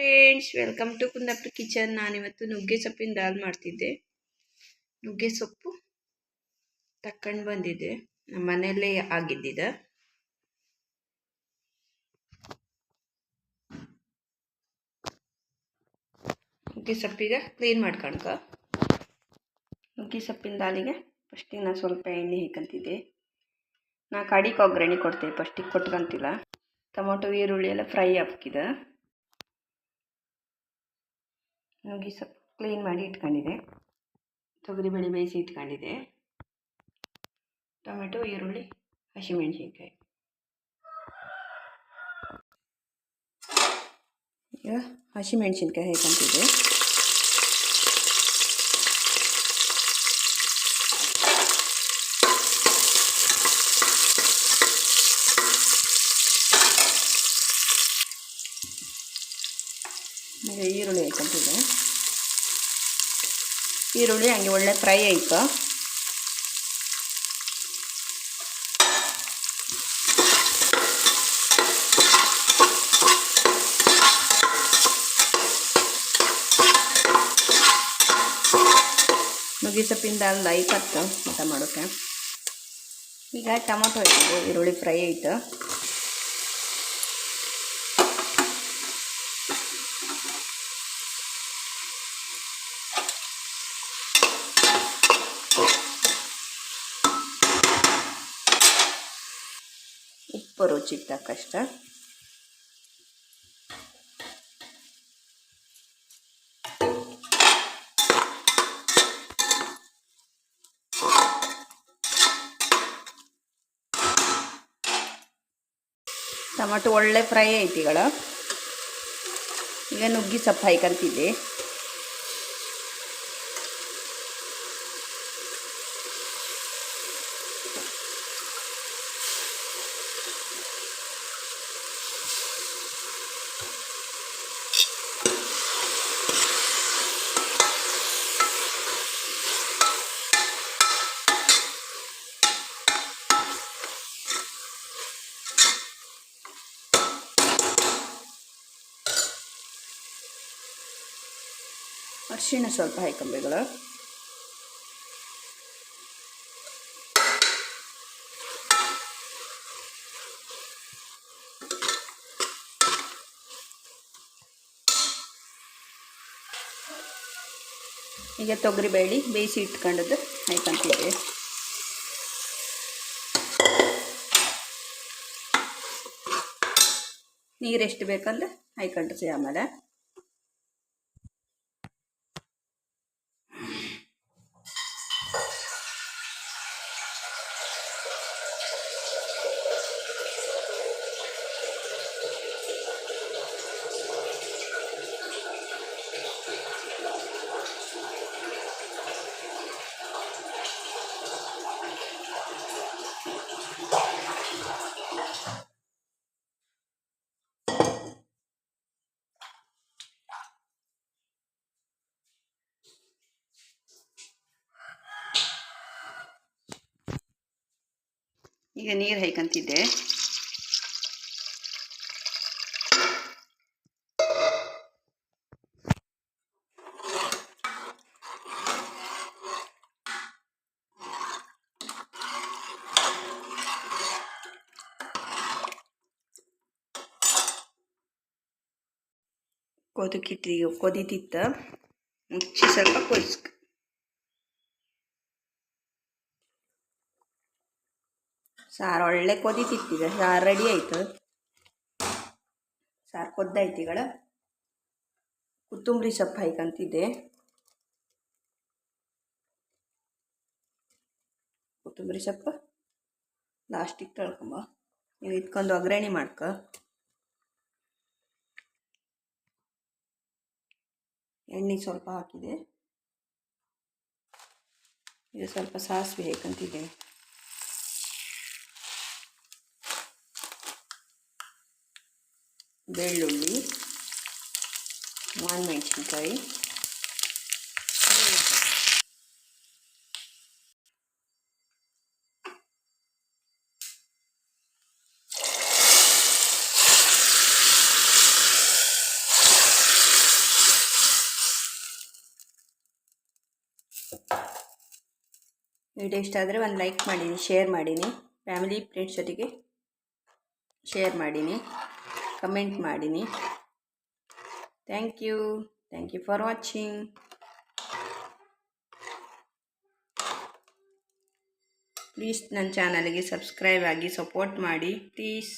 Friends welcome to Kundapura kitchen ನಾನಿವತ್ತು ನುಗ್ಗೆ ಸೊಪ್ಪಿನ ದಾಲ್ ಮಾಡ್ತಿದ್ದೆ. ನುಗ್ಗೆ ಸೊಪ್ಪು ತಕ್ಕಂಡು ಬಂದಿದ್ದೆ ನಮ್ಮ ಮನೆಯಲ್ಲೇ ಆಗಿದ್ದಿದ. ನುಗ್ಗೆ ಸೊಪ್ಪಿಗೆ ಕ್ಲೀನ್ ಮಾಡ್ಕೊಳ್ಕ ನುಗ್ಗೆ ಸೊಪ್ಪಿನ ದಾಲಿಗೆ ಫಸ್ಟಿಗೆ ನಾನು ಸ್ವಲ್ಪ ಎಣ್ಣೆ ಹಿಕ್ಕಂತಿದ್ದೆ ನಾ ಕಡಿಗೆ ಒಗ್ಗರಣೆ ಕೊಡ್ತೇವೆ ಫಸ್ಟಿಗೆ ಕೊಟ್ಕೊಂತಿಲ್ಲ. ಟೊಮೊಟೊ, ಈರುಳ್ಳಿ ಎಲ್ಲ ಫ್ರೈ ಹಾಕಿದ ನುಗ್ಗಿ ಸೊಪ್ಪು ಕ್ಲೀನ್ ಮಾಡಿ ಇಟ್ಕೊಂಡಿದೆ. ತೊಗರಿಬೇಳೆ ಬೇಯಿಸಿ ಇಟ್ಕೊಂಡಿದೆ. ಟೊಮೆಟೊ ಈರುಳ್ಳಿ ಹಸಿಮೆಣಸಿನ್ಕಾಯಿ. ಈಗ ಹಸಿಮೆಣ್ಸಿನ್ಕಾಯಿ ಹಾಕಂತಿದೆ ಈಗ ಈರುಳ್ಳಿ ಹಾಕೊಂತಿದ್ದೆ ಈರುಳ್ಳಿ ಹಂಗೆ ಒಳ್ಳೆ ಫ್ರೈ ಆಯಿತು. ನುಗ್ಗಿ ಸೊಪ್ಪಿಂದ ಒಂದು ಐಪತ್ತು ಊಟ ಮಾಡೋಕ್ಕೆ. ಈಗ ಟೊಮೊಟೊ ಇತ್ತು ಈರುಳ್ಳಿ ಫ್ರೈ ಆಯಿತು. ಉಪ್ಪು ರುಚಿಗೆ ತಕ್ಕಷ್ಟ ಟೊಮಾಟೊ ಒಳ್ಳೆ ಫ್ರೈ ಐತಿಗಳ. ಈಗ ನುಗ್ಗಿ ಸೊಪ್ಪು ಹಾಯ್ಕಂತಿದ್ದೆ ಅರಿಶಿಣ ಸ್ವಲ್ಪ ಹಾಕೊಂಬೇಗಳು. ಈಗ ತೊಗರಿ ಬೇಳಿ ಬೇಯಿಸಿ ಇಟ್ಕೊಂಡದ್ದು ಹಾಯ್ಕೊಂತಿದ್ದೆ ನೀರು ಎಷ್ಟು ಬೇಕಂದ್ರೆ ಹಾಯ್ಕೊಂಡ್ರಿ ಆಮೇಲೆ. ಈಗ ನೀರು ಹೈಕಂತಿದ್ದೆ ಕೊದಕಿಟ್ಟಿ ಕೊದಿತಿತ್ತ. ಮುಚ್ಚಿ ಸ್ವಲ್ಪ ಕೊಯ್ಸ್ಕ ಸಾರು ಒಳ್ಳೆ ಕೊದಿತಿತ್ತಿದೆ ಸಾರು ರೆಡಿ ಆಯಿತು. ಸಾರು ಕೊದ್ದಾಯ್ತಿಗಳ ಕೊತ್ತಂಬರಿ ಸೊಪ್ಪು ಹಾಕಂತಿದ್ದೆ ಕೊತ್ತಂಬರಿ ಸೊಪ್ಪು ಲಾಸ್ಟಿಗೆ ತೊಳ್ಕೊಂಬ. ನೀವು ಇದ್ಕೊಂಡು ಒಗ್ಗರಣೆ ಮಾಡ್ಕೊ. ಎಣ್ಣೆ ಸ್ವಲ್ಪ ಹಾಕಿದೆ. ಇದು ಸ್ವಲ್ಪ ಸಾಸಿವೆ ಹಾಕಂತಿದ್ದೆ ಬೆಳ್ಳುಳ್ಳಿ ಮಾನ್ಮೆಣಸಿನ್ಕಾಯಿ ವಿಡಿಯೋ ಇಷ್ಟ ಆದರೆ ಒಂದು ಲೈಕ್ ಮಾಡೀನಿ, ಶೇರ್ ಮಾಡೀನಿ, ಫ್ಯಾಮಿಲಿ ಫ್ರೆಂಡ್ಸ್ ಜೊತೆಗೆ ಶೇರ್ ಮಾಡೀನಿ. ಕಮೆಂಟ್ ಮಾಡಿನಿ thank you thank you for watching please ನನ್ನ ಚಾನಲ್ಗೆ ಸಬ್ಸ್ಕ್ರೈಬ್ ಆಗಿ ಸಪೋರ್ಟ್ ಮಾಡಿ. ಪ್ಲೀಸ್